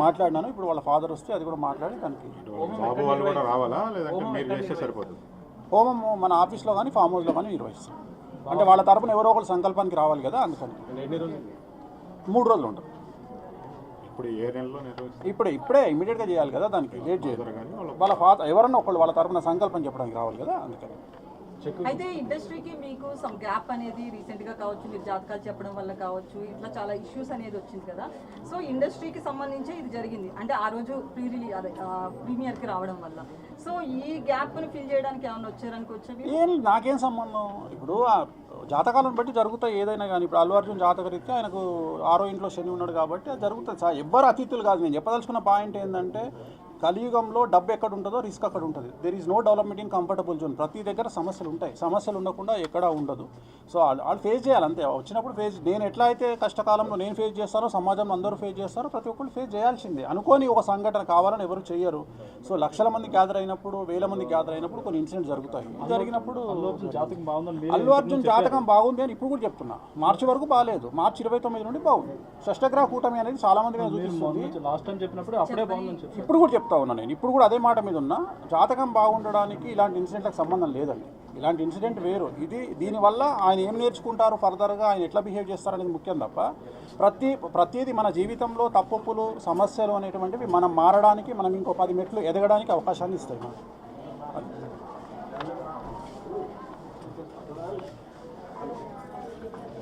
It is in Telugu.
మాట్లాడినాను. ఇప్పుడు వాళ్ళ ఫాదర్ వస్తే అది కూడా మాట్లాడి దానికి బాబు వాళ్ళు కూడా రావాలా? లేదంటే మీరు చేస్తే సరిపోతుంది హోమం మన ఆఫీస్లో కానీ ఫామ్ హౌస్లో కానీ నిర్వహిస్తాం అంటే వాళ్ళ తరపున ఎవరో ఒకరు సంకల్పానికి రావాలి కదా అందుకని. ఎన్ని రోజులు? మూడు రోజులు ఉంటుంది ఇప్పుడు ఏ నెలలో నిర్వహిస్తారు? ఇప్పుడే ఇప్పుడే ఇమీడియట్గా చేయాలి కదా దానికి. లేట్ వాళ్ళు వాళ్ళ ఫాదర్ ఎవరన్నా ఒకళ్ళు వాళ్ళ తరపున సంకల్పం చెప్పడానికి రావాలి కదా అందుకని. అయితే ఇండస్ట్రీకి మీకు సమ్ గ్యాప్ అనేది రీసెంట్గా కావచ్చు మీరు జాతకాలు చెప్పడం వల్ల కావచ్చు ఇట్లా చాలా ఇష్యూస్ అనేది వచ్చింది కదా. సో ఇండస్ట్రీకి సంబంధించి ఇది జరిగింది. అంటే ఆ రోజు ప్రీ రిలీ అదే ప్రీమియర్కి రావడం వల్ల. సో ఈ గ్యాప్ని ఫిల్ చేయడానికి ఏమైనా వచ్చారనుకో వచ్చేవి ఏం నాకేం సంబంధం? ఇప్పుడు ఆ జాతకాలను బట్టి జరుగుతాయి ఏదైనా కానీ. ఇప్పుడు అల్లు అర్జున్ జాతకరీత్యా ఆయనకు ఆరో ఇంట్లో శని ఉన్నాడు కాబట్టి అది జరుగుతుంది. సార్ ఎవ్వరు అతిథులు కాదు. నేను చెప్పదలుచుకున్న పాయింట్ ఏంటంటే కలియుగంలో డబ్బు ఎక్కడ ఉంటుందో రిస్క్ అక్కడ ఉంటుంది there is no development in comfortable zone ప్రతి దగ్గర సమస్యలు ఉంటాయి. సమస్యలు ఉండకుండా ఎక్కడా ఉండదు. సో వాళ్ళు వాళ్ళు ఫేస్ చేయాలి అంతే. వచ్చినప్పుడు ఫేస్ నేను ఎట్లా అయితే కష్టకాలంలో నేను ఫేస్ చేస్తానో సమాజంలో అందరూ ఫేస్ చేస్తారో ప్రతి ఒక్కరు ఫేస్ చేయాల్సిందే. అనుకోని ఒక సంఘటన కావాలని ఎవరు చేయరు. సో లక్షల మంది గ్యాదర్ అయినప్పుడు వేల మంది గ్యాదర్ అయినప్పుడు కొన్ని ఇన్సిడెంట్స్ జరుగుతాయి. జరిగినప్పుడు అల్లు అర్జున్ జాతకం బాగుంది అని ఇప్పుడు కూడా చెప్తున్నా. మార్చి వరకు బాగాలేదు మార్చి ఇరవై తొమ్మిది నుండి బాగుంది. షష్టగ్రహ కూటమి అనేది చాలా మంది చూపిస్తుంది. లాస్ట్ టైం చెప్పినప్పుడు అప్పుడే చెప్పారు. ఇప్పుడు కూడా చెప్తా ఉన్నా నేను. ఇప్పుడు కూడా అదే మాట మీద ఉన్నా జాతకం బాగుండడానికి ఇలాంటి ఇన్సిడెంట్లకు సంబంధం లేదండి. ఇలాంటి ఇన్సిడెంట్ వేరు. ఇది దీనివల్ల ఆయన ఏం నేర్చుకుంటారు ఫర్దర్గా ఆయన ఎట్లా బిహేవ్ చేస్తారనేది ముఖ్యం తప్ప ప్రతి ప్రతిదీ మన జీవితంలో తప్పులు సమస్యలు అనేటువంటివి మనం మారడానికి మనం ఇంకో పది మెట్లు ఎదగడానికి అవకాశాన్ని ఇస్తాయి మనకు.